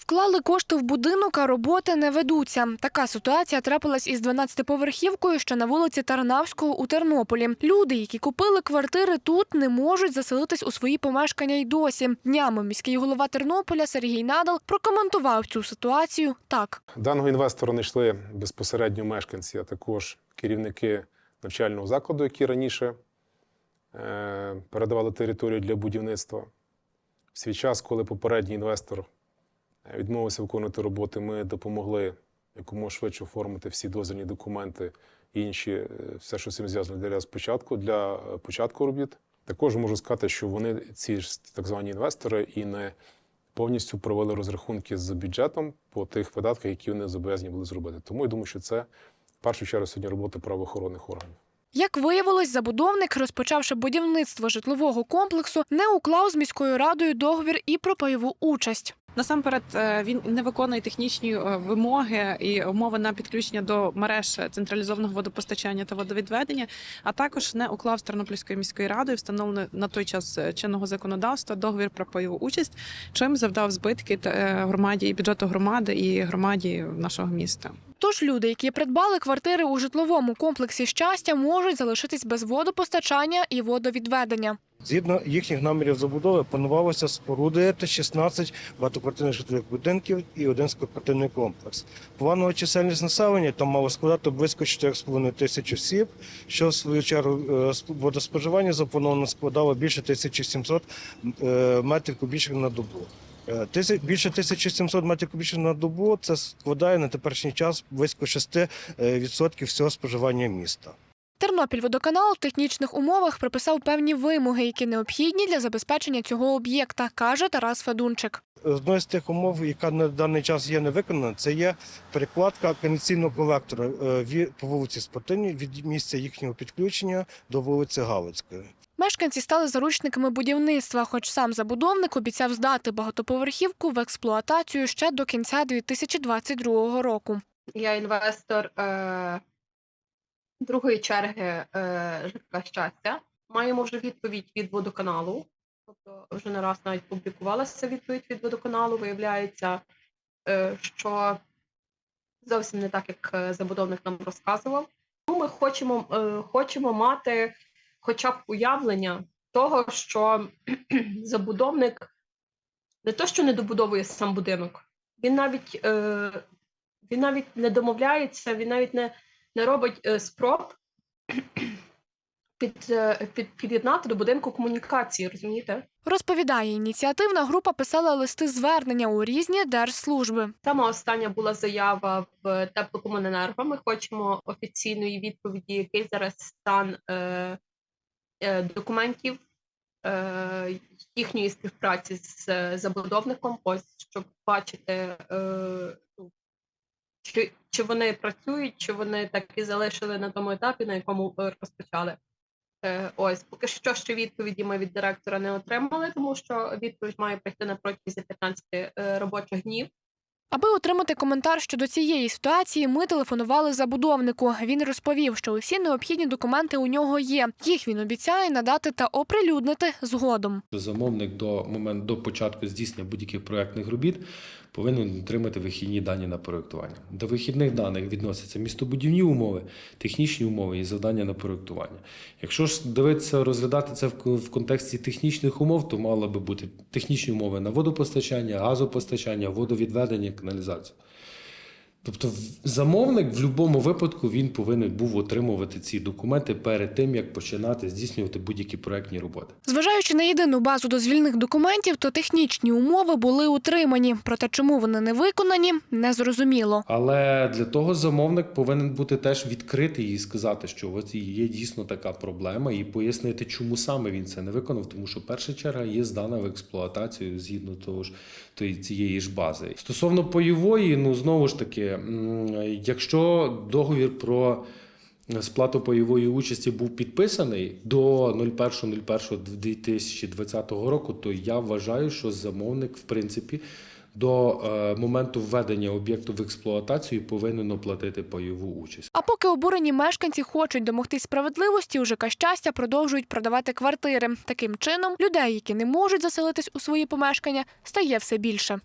Вклали кошти в будинок, а роботи не ведуться. Така ситуація трапилась із 12-поверхівкою, що на вулиці Тарнавського у Тернополі. Люди, які купили квартири тут, не можуть заселитись у свої помешкання й досі. Днями міський голова Тернополя Сергій Надал прокоментував цю ситуацію так. Даного інвестора знайшли безпосередньо мешканці, а також керівники навчального закладу, які раніше е, передавали територію для будівництва. В свій час, коли попередній інвестор відмовився виконувати роботи, ми допомогли якомога швидше оформити всі дозвільні документи і інші, е, все, що з цим зв'язано для спочатку, для е, початку робіт. Також можу сказати, що вони, ці ж так звані інвестори, і не повністю провели розрахунки з бюджетом по тих видатках, які вони зобов'язані були зробити. Тому я думаю, що це в першу чергу сьогодні робота правоохоронних органів. Як виявилось, забудовник, розпочавши будівництво житлового комплексу, не уклав з міською радою договір і про пайову участь. Насамперед е, він не виконує технічні е, вимоги і умови на підключення до мереж централізованого водопостачання та водовідведення, а також не уклав з Тернопільською міською радою встановлений на той час е, чинного законодавства договір про пайову участь, чим завдав збитки громаді і бюджету громади і громаді нашого міста. Тож люди, які придбали квартири у житловому комплексі щастя, можуть залишитись без водопостачання і водовідведення. Згідно їхніх намірів забудови, планувалося спорудити 16 багатоквартирних житлових будинків і один спортивний комплекс. Планова чисельність населення там мало складати близько 4,5 тисяч осіб, що в свою чергу е, водоспоживання заплановано складало більше 1700 е, метрів кубічних на добу. Е, Більше 1700 метрів кубічних на добу це складає на теперішній час близько 6% всього споживання міста. Тернопільводоканал в технічних умовах приписав певні вимоги, які необхідні для забезпечення цього об'єкта, каже Тарас Федунчик. Одною з тих умов, яка на даний час є не виконана, це є перекладка каналізаційного колектора е, по вулиці Спортивній від місця їхнього підключення до вулиці Галицької. Мешканці стали заручниками будівництва, хоч сам забудовник обіцяв здати багатоповерхівку в експлуатацію ще до кінця 2022 року. Я інвестор е, другої черги е, ЖК щастя. Маємо вже відповідь від водоканалу. Тобто вже не раз навіть публікувалася відповідь від водоканалу. Виявляється, е, що зовсім не так, як е, забудовник нам розказував. Ми хочемо, е, хочемо мати хоча б уявлення того, що забудовник не то, що не добудовує сам будинок, він навіть е, він навіть не домовляється, він навіть не, не робить е, спроб під, е, під, під'єднати до будинку комунікації, розумієте? Розповідає, ініціативна група писала листи звернення у різні держслужби. Сама остання була заява в теплокомуненерго. Ми хочемо офіційної відповіді, який зараз стан е, е, документів е, їхньої співпраці з е, забудовником, ось щоб бачити, е, ну, чи, чи вони працюють, чи вони так і залишили на тому етапі, на якому е, розпочали. Е, Ось поки що ще відповіді ми від директора не отримали, тому що відповідь має прийти на протязі 15 е, робочих днів. Аби отримати коментар щодо цієї ситуації, ми телефонували забудовнику. Він розповів, що усі необхідні документи у нього є. Їх він обіцяє надати та оприлюднити згодом. Замовник до моменту до початку здійснення будь-яких проектних робіт повинен отримати вихідні дані на проектування. До вихідних даних відносяться містобудівні умови, технічні умови і завдання на проектування. Якщо ж дивитися, розглядати це в контексті технічних умов, то мали би бути технічні умови на водопостачання, газопостачання, водовідведення, каналізацію. Тобто, замовник в будь-якому випадку він повинен був отримувати ці документи перед тим, як починати здійснювати будь-які проектні роботи. Зважаючи на єдину базу дозвільних документів, то технічні умови були утримані. Проте чому вони не виконані, незрозуміло. Але для того замовник повинен бути теж відкритий і сказати, що от є дійсно така проблема, і пояснити, чому саме він це не виконав, тому що перша черга є здана в експлуатацію згідно того ж тої цієї ж бази. Стосовно пайової, ну знову ж таки, якщо договір про сплату пайової участі був підписаний до 01.01.2020 року, то я вважаю, що замовник, в принципі, до е, моменту введення об'єкту в експлуатацію повинен оплатити пайову участь. А поки обурені мешканці хочуть домогтись справедливості, у ЖК щастя продовжують продавати квартири. Таким чином, людей, які не можуть заселитись у свої помешкання, стає все більше.